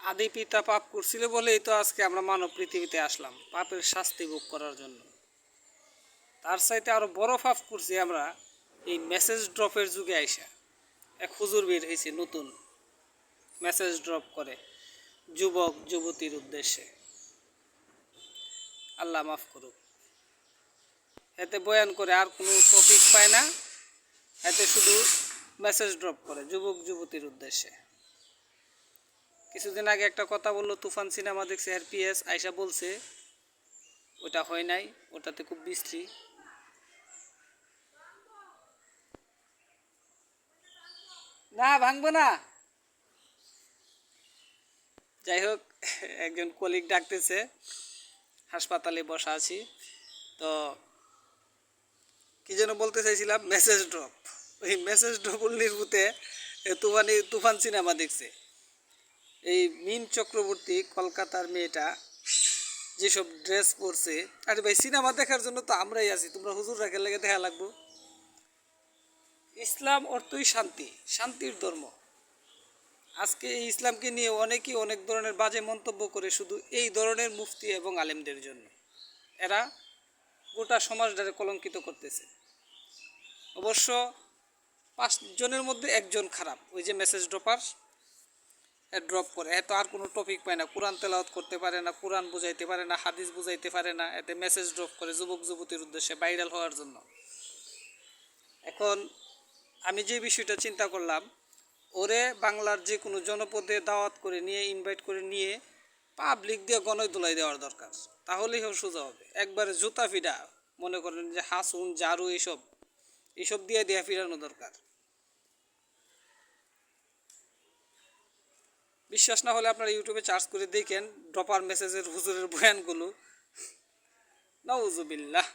আদি পিতা পাপ করছিল বলেই তো আজকে আমরা মানব পৃথিবীতে আসলাম, পাপের শাস্তি ভোগ করার জন্য। তার চাইতে আরও বড় পাপ করছি আমরা এই মেসেজ ড্রপের যুগে আইসা। এক হুজুর বের হয়েছে নতুন মেসেজ ড্রপ করে যুবক, যুবতীর উদ্দেশ্যে। আল্লাহ মাফ করুক। এতে বয়ান করে আর কোনো টপিক পায় না। এতে শুধু মেসেজ ড্রপ করে যুবক, যুবতীর উদ্দেশ্যে। কিছুদিন আগে একটা কথা বলল, তুফান সিনেমা দেখছে আর পিএস আয়সা বলছে, ওটা হয় নাই, ওটাতে খুব বিশ্রী। না, ভাঙবো না। যাই হোক, একজন কলিগ ডাকতেছে, হাসপাতালে বসা আছি। তো কি যেন বলতে চাইছিলাম মেসেজ ড্রপ ওই মেসেজ ড্রপ নির্ভূতে তুফানি, তুফান সিনেমা দেখছে। এই মিম চক্রবর্তী কলকাতার মেয়েটা যেসব ড্রেস পরছে। আরে ভাই, সিনেমা দেখার জন্য তো আমরাই আছি। তোমরা হুজুর রাখের লেগে দেখা লাগবো। ইসলাম অর্থই শান্তি, শান্তির ধর্ম। আজকে এই ইসলামকে নিয়ে অনেকেই অনেক ধরনের বাজে মন্তব্য করে শুধু এই ধরনের মুফতি এবং আলেমদের জন্য। এরা গোটা সমাজ সমাজটারে কলঙ্কিত করতেছে। অবশ্য পাঁচজনের মধ্যে একজন খারাপ, ওই যে মেসেজ ড্রপার। ড্রপ করে। এত আর কোনো টপিক পায় না। কোরআন তেলাওয়াত করতে পারে না কোরআন বুঝাইতে পারে না, হাদিস বুঝাইতে পারে না, এতে মেসেজ ড্রপ করে যুবক, যুবতীর উদ্দেশ্যে ভাইরাল হওয়ার জন্য। এখন আমি যে বিষয়টা চিন্তা করলাম, ওরে বাংলার যে কোনো জনপদে দাওয়াত করে নিয়ে ইনভাইট করে নিয়ে পাবলিক দিয়ে গণয় দোলাই দেওয়ার দরকার। তাহলেই হোক সোজা হবে। একবারে জুতা ফিডা মনে করেন যে হাসুন জারু এইসব এইসব দিয়ে দেয়া ফিরানো দরকার। বিশ্বাস না হলে আপনারা ইউটিউবে চার্জ করে দেখেন ড্রপার মেসেজের হুজুরের বয়ানগুলো। নাউজুবিল্লাহ।